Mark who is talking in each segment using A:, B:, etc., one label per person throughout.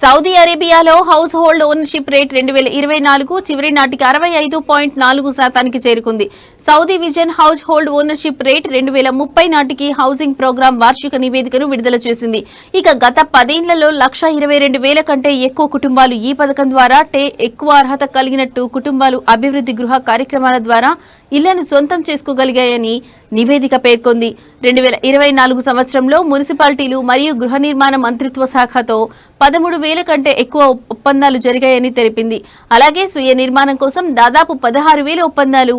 A: Saudi అరేబియాలో house hold ownership rate రెండు వేల ఇరవై నాలుగు చివరి నాటికి అరవై ఐదు పాయింట్ నాలుగు శాతానికి చేరుకుంది. Saudi vision household ownership rate రెండు వేల ముప్పై నాటికి హౌసింగ్ ప్రోగ్రాం వార్షిక నివేదికను విడుదల చేసింది. ఇక గత పదేళ్ళలో లక్ష ఇరవై రెండు వేల కంటే ఎక్కువ కుటుంబాలు ఈ పథకం ద్వారా టే ఎక్కువ అర్హత కలిగినట్టు కుటుంబాలు అభివృద్ధి గృహ కార్యక్రమాల ద్వారా ఇళ్ళను సొంతం చేసుకోగలిగాయని నివేదిక పేర్కొంది. రెండు వేల ఇరవై నాలుగు సంవత్సరంలో మున్సిపాలిటీలు మరియు గృహ నిర్మాణ మంత్రిత్వ శాఖతో పదమూడు వేల కంటే ఎక్కువ ఒప్పందాలు జరిగాయని తెలిపింది. అలాగే స్వీయ నిర్మాణం కోసం దాదాపు పదహారు వేల ఒప్పందాలు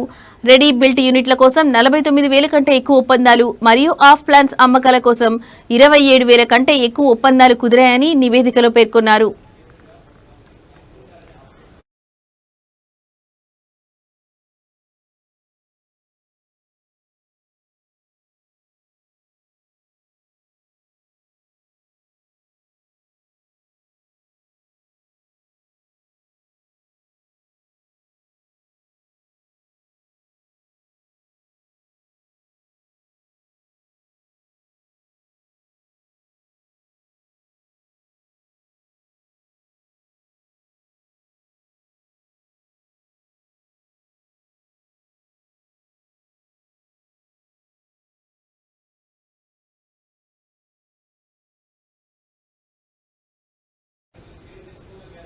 A: రెడీ బిల్ట్ యూనిట్ల కోసం నలభై తొమ్మిది వేల కంటే ఎక్కువ ఒప్పందాలు మరియు ఆఫ్ ప్లాన్స్ అమ్మకాల కోసం ఇరవై ఏడు వేల కంటే ఎక్కువ ఒప్పందాలు కుదిరాయని నివేదికలో పేర్కొన్నారు.